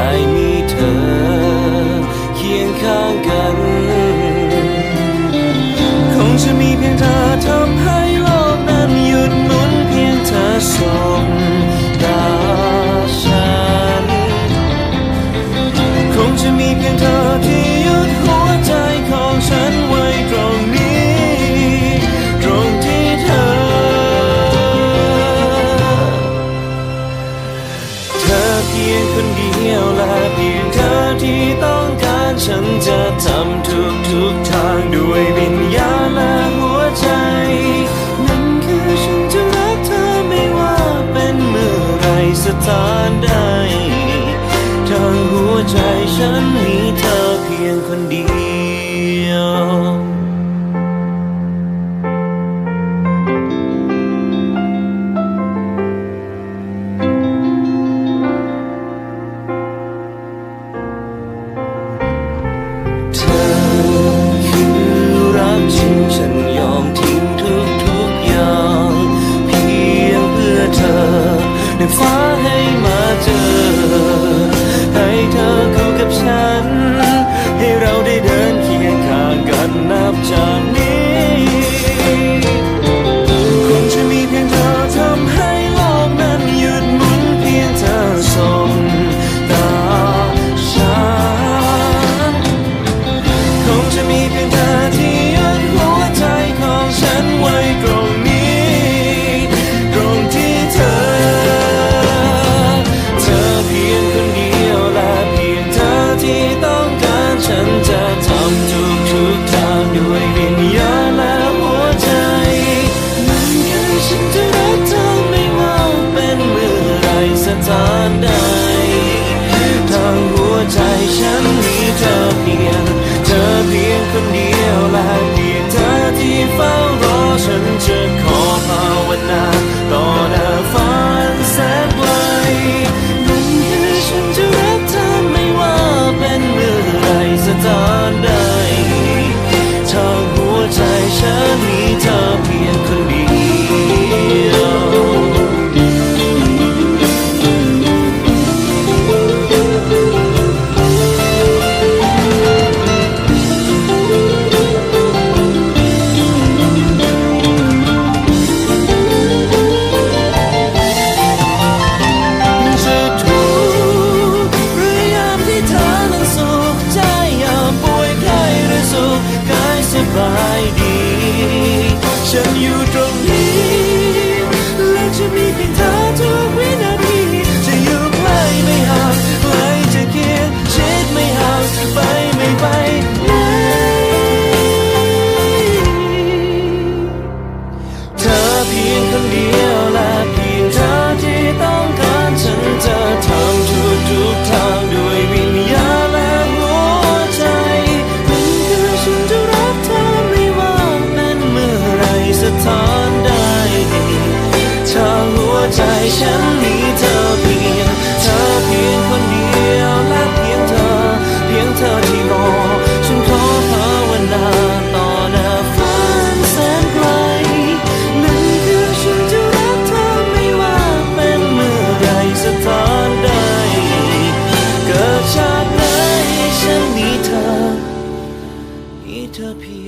ได้มีเธอ เคียงข้างกัน คงจะมีเพียงเธอทำให้ เพียงคนเดียวและเพียงเธอที่ต้องการฉันจะทำทุกทุกๆทางด้วยวิญญาณและหัวใจ นั่นคือฉันจะรักเธอไม่ว่าเป็นเมื่อไรสถานใดทางหัวใจฉัน อเพียง เธอเพียงคนเดียวและเพียงเธอที่เฝ้ารอฉันจะขอภาวนา ฉันมีเธอเพียงเธอเพียงคนเดียวและเพียงเธอ เพียงเธอที่รอ ฉันขอภาวนาต่อหน้าฝันแสนไกลนั่นคือฉันจะรักเธอไม่ว่าเป็นเมื่อไรสถานใด เกิดชาติไหนฉันมีเธอ มีเธอเพียง